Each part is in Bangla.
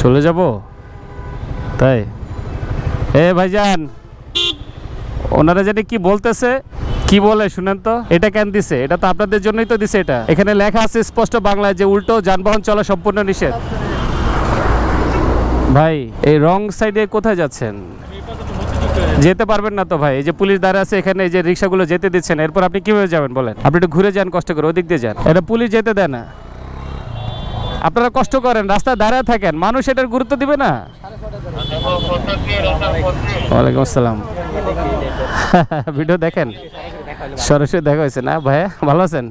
চলে যাব? তাই? এ ভাইজান, ওনারা জানি কি বলতেছে? কি বলে শুনেন তো? এটা কেন দিছে? এটা তো আপনাদের জন্যই তো দিছে এটা। এখানে লেখা আছে স্পষ্ট বাংলায় যে উল্টো যানবাহন চলা সম্পূর্ণ নিষেধ। ভাই, এই রং সাইডে কোথায় যাচ্ছেন? যেতে পারবেন না তো ভাই। এই যে পুলিশ দাঁড়া আছে, এখানে এই যে রিক্সাগুলো যেতে দিচ্ছেন, এরপর আপনি কীভাবে যাবেন বলেন? আপনি একটু ঘুরে যান, কষ্ট করে, ওদিক দিয়ে যান। এটা পুলিশ যেতে দেয় না। আপনারা কষ্ট করেন, রাস্তায় দাঁড়ায় থাকেন, মানুষ এটার গুরুত্ব দিবে না? ওয়ালাইকুম আসসালাম। ভিডিও দেখেন? সরাসরি দেখা হয়েছে না ভাইয়া? ভালো আছেন?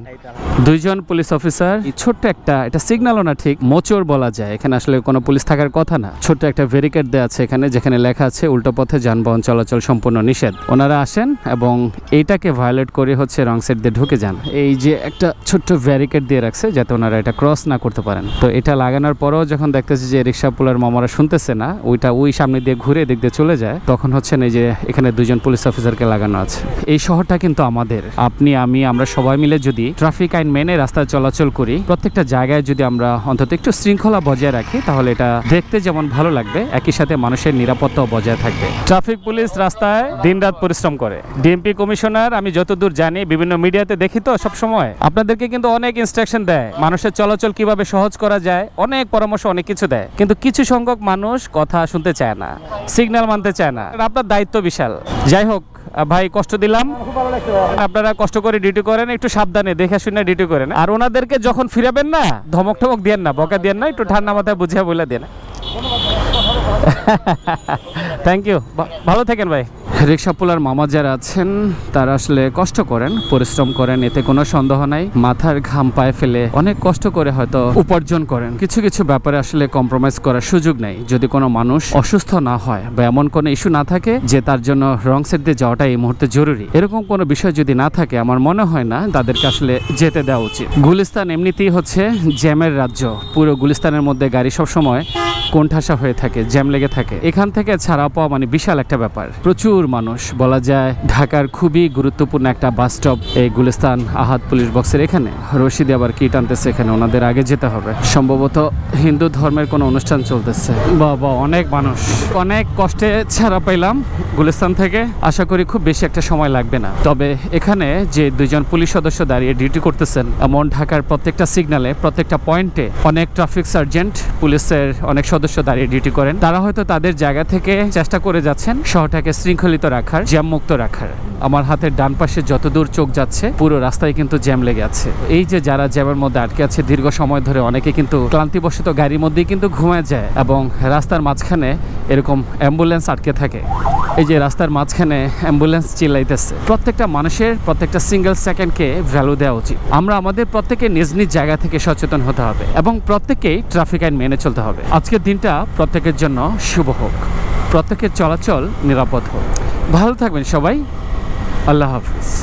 দুইজন পুলিশ অফিসার। ছোট্ট একটা, এটা সিগন্যালও না ঠিক মোচর বলা যায়। এখানে আসলে কোনো পুলিশ থাকার কথা না। ছোট্ট একটা ব্যারিকেড দেওয়া আছে এখানে, যেখানে লেখা আছে, উল্টো পথে যানবাহন চলাচল সম্পূর্ণ নিষেধ। ওনারা আসেন এবং এইটাকে ভায়োলেট করে হচ্ছে রং সাইড দিয়ে ঢুকে যান। এই যে একটা ছোট্ট ব্যারিকেড দিয়ে রাখছে, যাতে ওনারা এটা ক্রস না করতে পারেন। তো এটা লাগানোর পরেও যখন দেখতেছি যে রিক্সা পুলার মামারা শুনতেছে না, ওইটা ওই সামনে দিয়ে ঘুরে দিক দিয়ে চলে যায়, তখন হচ্ছে এই যে এখানে দুজন পুলিশ অফিসারকে লাগানো আছে। এই শহরটা কিন্তু আমাদের। আপনি, আমি, আমরা সবাই মিলে যদি ট্রাফিক আইন মেনে রাস্তায় চলাচল করি, প্রত্যেকটা জায়গায় যদি আমরা অন্তত একটু শৃঙ্খলা বজায় রাখি, তাহলে এটা দেখতে যেমন ভালো লাগবে, একই সাথে মানুষের নিরাপত্তাও বজায় থাকবে। ট্রাফিক পুলিশ রাস্তায় দিনরাত পরিশ্রম করে। ডিএমপি কমিশনার, আমি যতদূর জানি, বিভিন্ন মিডিয়াতে দেখি তো সব সময় আপনাদেরকে কিন্তু অনেক ইনস্ট্রাকশন দেয়, মানুষের চলাচল কীভাবে সহজ করা যায়, অনেক পরামর্শ, অনেক কিছু দেয়। কিন্তু কিছু সংখ্যক মানুষ কথা শুনতে চায় না সিগন্যাল মানতে চায় না। আপনার দায়িত্ব বিশাল। যাই হোক ভাই, কষ্ট দিলাম। আপনারা কষ্ট করে ডিউটি করেন, একটু সাবধানে, দেখে শুনে ডিউটি করেন। আর ওনাদেরকে যখন ফিরাবেন না, ধমক ঠমক দিয়েন না, বকা দিয়েন না, একটু ঠান্ডা মাথায় বুঝিয়া বলে দেন থ্যাংক ইউ ভালো থাকেন ভাই। রিক্সা পোলার মামা যারা আছেন, তারা আসলে কষ্ট করেন, পরিশ্রম করেন, এতে কোনো সন্দেহ নাই। মাথার ঘাম পায়ে ফেলে অনেক কষ্ট করে হয়তো উপার্জন করেন। কিছু কিছু ব্যাপারে আসলে কম্প্রোমাইজ করার সুযোগ নেই। যদি কোনো মানুষ অসুস্থ না হয় বা এমন কোনো ইস্যু না থাকে যে তার জন্য রং সেট দিয়ে যাওয়াটা এই মুহূর্তে জরুরি। এরকম কোনো বিষয় যদি না থাকে, আমার মনে হয় না তাদেরকে আসলে যেতে দেওয়া উচিত। গুলিস্তান এমনিতেই হচ্ছে জ্যামের রাজ্য। পুরো গুলিস্তানের মধ্যে গাড়ি সব সময় কোণঠাসা হয়ে থাকে জ্যাম লেগে থাকে। এখান থেকে ছাড়া পাওয়া মানে বিশাল একটা ব্যাপার। প্রচুর মানুষ বলা যায় ঢাকার খুবই গুরুত্বপূর্ণ একটা বাস স্টপ এই গুলিস্তান আহাদ পুলিশ বক্সের এখানে। রশিদি আবার কি টানতেছে এখানে? ওনাদের আগে যেতে হবে। সম্ভবত হিন্দু ধর্মের কোনো অনুষ্ঠান চলতেছে। বাবা অনেক মানুষ। অনেক কষ্টে ছাড়া পাইলাম গুলিস্তান থেকে। আশা করি খুব বেশি একটা সময় লাগবে না। তবে এখানে যে দুজন পুলিশ সদস্য দাঁড়িয়ে ডিউটি করতেছেন এমন ঢাকার প্রত্যেকটা সিগন্যালে প্রত্যেকটা পয়েন্টে অনেক ট্রাফিক সার্জেন্ট পুলিশের অনেক সদস্য দাঁড়িয়ে ডিউটি করেন। তারা হয়তো তাদের জায়গা থেকে চেষ্টা করে যাচ্ছেন শহরটাকে শৃঙ্খলিত রাখার জ্যাম মুক্ত রাখার। আমার হাতের ডান পাশে যতদূর চোখ যাচ্ছে, পুরো রাস্তায় কিন্তু জ্যাম লেগে আছে। এই যে যারা জ্যামের মধ্যে আটকে আছে, দীর্ঘ সময় ধরে অনেকে কিন্তু ক্লান্তিবশত গাড়ির মধ্যেই কিন্তু ঘুমায় যায় এবং রাস্তার মাঝখানে এরকম অ্যাম্বুলেন্স আটকে থাকে। এই যে রাস্তার মাঝখানে অ্যাম্বুলেন্স চিল্লাইতেছে। প্রত্যেকটা মানুষের প্রত্যেকটা সিঙ্গেল সেকেন্ডকে ভ্যালু দেওয়া উচিত। আমরা আমাদের প্রত্যেকে নিজ নিজ জায়গা থেকে সচেতন হতে হবে এবং প্রত্যেকেই ট্রাফিক আইন মেনে চলতে হবে। আজকের দিনটা প্রত্যেকের জন্য শুভ হোক। প্রত্যেকের চলাচল নিরাপদ হোক। ভালো থাকবেন সবাই। আল্লাহ হাফিজ।